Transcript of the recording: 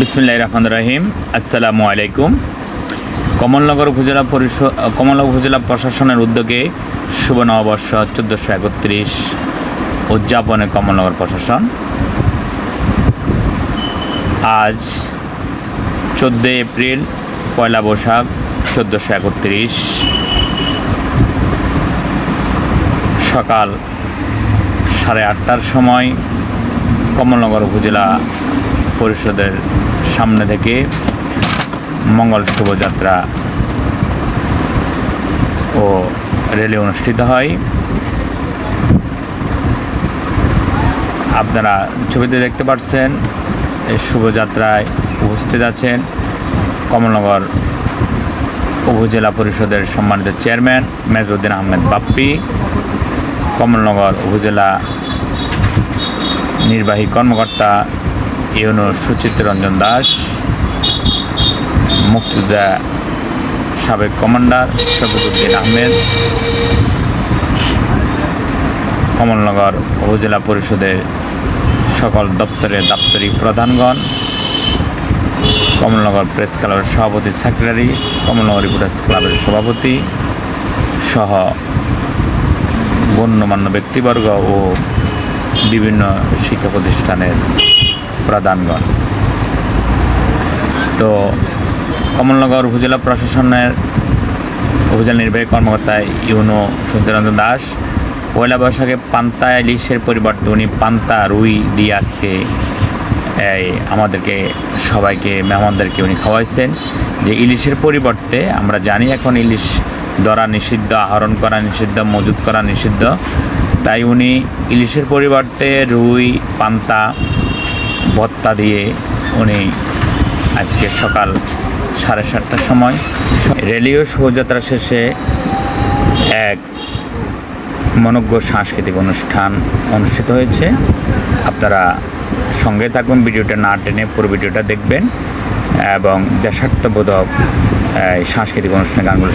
বিসমিল্লাহ রহমান রাহিম। আসসালামু আলাইকুম। কমলনগর উপজেলা পরিষদ, কমলনগর উপজেলা প্রশাসনের উদ্যোগে শুভ নববর্ষ চোদ্দোশো একত্রিশ উদযাপনে কমলনগর প্রশাসন। আজ চোদ্দোই এপ্রিল, পয়লা বৈশাখ চোদ্দোশো একত্রিশ। সকাল সাড়ে আটটার সময় কমলনগর উপজেলা পরিষদের সামনে থেকে মঙ্গল শোভাযাত্রা ও র্যালি অনুষ্ঠিত হয়। আপনারা ছবিতে দেখতে পাচ্ছেন, এই শোভাযাত্রায় উপস্থিত আছেন কমলনগর উপজেলা পরিষদের সম্মানিত চেয়ারম্যান মেজরুদ্দিন আহমেদ বাপ্পি, কমলনগর উপজেলা নির্বাহী কর্মকর্তা ইউনো সুচিত্র রঞ্জন দাস, মুক্তিযোদ্ধা সাবেক কমান্ডার শফিকুদ্দিন আহমেদ, কমলনগর উপজেলা পরিষদের সকল দপ্তরের দাপ্তরিক প্রধানগণ, কমলনগর প্রেস ক্লাবের সভাপতি সেক্রেটারি, কমলনগর রিপোর্টার্স ক্লাবের সভাপতি সহ গণ্যমান্য ব্যক্তিবর্গ ও বিভিন্ন শিক্ষা প্রতিষ্ঠানের প্রধানগণ। তো কমলনগর উপজেলা প্রশাসনের উপজেলা নির্বাহী কর্মকর্তা ইউনো সুন্দরঞ্জন দাস, পয়লা বৈশাখে পান্তা ইলিশের পরিবর্তে উনি পান্তা রুই দিয়ে আজকে আমাদেরকে, সবাইকে, মেহমানদেরকে উনি খাওয়াইছেন। যে ইলিশের পরিবর্তে আমরা জানি এখন ইলিশ ধরা নিষিদ্ধ, আহরণ করা নিষিদ্ধ, মজুত করা নিষিদ্ধ। তাই উনি ইলিশের পরিবর্তে রুই, পান্তা ভত্তা দিয়ে উনি আজকে সকাল সাড়ে সাতটার সময় রেলীয় শোভাযাত্রা শেষে এক মনজ্ঞ সাংস্কৃতিক অনুষ্ঠান অনুষ্ঠিত হয়েছে। আপনারা সঙ্গে থাকুন, ভিডিওটা না টেনে পুরো ভিডিওটা দেখবেন এবং দেশাত্মবোধক সাংস্কৃতিক অনুষ্ঠানের গানগুলো